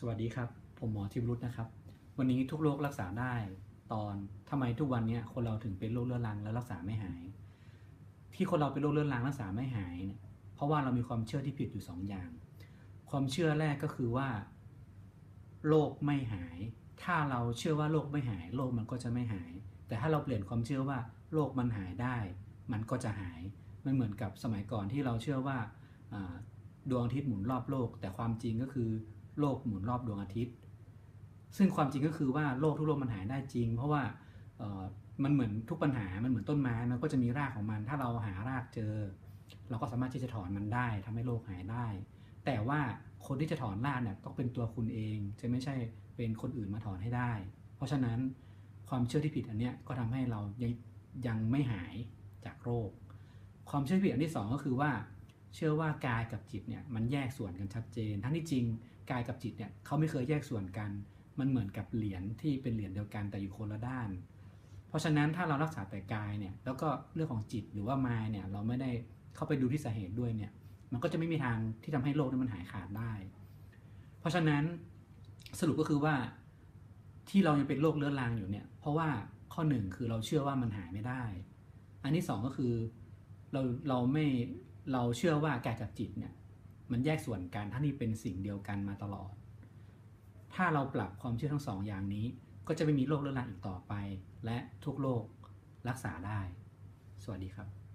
สวัสดีครับ ผมหมอทิวรุตนะครับ วันนี้ทุกโรครักษาได้ ตอนทำไมทุกวันนี้คนเราถึงเป็นโรคเรื้อรังแล้วรักษาไม่หาย ที่คนเราเป็นโรคเรื้อรังรักษาไม่หายเนี่ยเพราะว่าเรามีความเชื่อที่ผิดอยู่สองอย่าง ความเชื่อแรกก็คือว่าโรคไม่หาย ถ้าเราเชื่อว่าโรคไม่หายโรคมันก็จะไม่หาย แต่ถ้าเราเปลี่ยนความเชื่อว่าโรคมันหายได้ มันก็จะหาย มันเหมือนกับสมัยก่อนที่เราเชื่อว่าดวงอาทิตย์หมุนรอบโลก แต่ความจริงก็คือ โลกหมุนรอบดวงอาทิตย์ ซึ่งความจริงก็คือว่าโรคทุกโรคมันหายได้จริง เพราะว่ามันเหมือนทุกปัญหา มันเหมือนต้นไม้ มันก็จะมีรากของมัน ถ้าเราหารากเจอ เราก็สามารถที่จะถอนมันได้ทำให้โรคหายได้ แต่ว่าคนที่จะถอนรากเนี่ยต้องเป็นตัวคุณเอง จะไม่ใช่เป็นคนอื่นมาถอนให้ได้ เพราะฉะนั้นความเชื่อที่ผิดอันเนี้ยก็ทำให้เรายังยังไม่หายจากโรค ความเชื่อผิดอันที่สองก็คือว่า เชื่อว่ากายกับจิตเนี่ยมันแยกส่วนกันชัดเจน ทั้งที่จริงกายกับจิตเนี่ยเขาไม่เคยแยกส่วนกัน มันเหมือนกับเหรียญที่เป็นเหรียญเดียวกันแต่อยู่คนละด้าน เพราะฉะนั้นถ้าเรารักษาแต่กายเนี่ยแล้วก็เรื่องของจิตหรือว่ามายเนี่ยเราไม่ได้เข้าไปดูที่สาเหตุด้วยเนี่ยมันก็จะไม่มีทางที่ทำให้โรคนั้นมันหายขาดได้ เพราะฉะนั้นสรุปก็คือว่าที่เรายังเป็นโรคเรื้อรังอยู่เนี่ยเพราะว่าข้อหนึ่งคือเราเชื่อว่ามันหายไม่ได้ อันที่สองก็คือเราเราไม่ เราเชื่อว่ากายกับจิตเนี่ยมันแยกส่วนกันทั้งที่เป็นสิ่งเดียวกันมาตลอด ถ้าเราปรับความเชื่อทั้งสองอย่างนี้ ก็จะไม่มีโรคเรื้อรังอีกต่อไป และทุกโรครักษาได้ สวัสดีครับ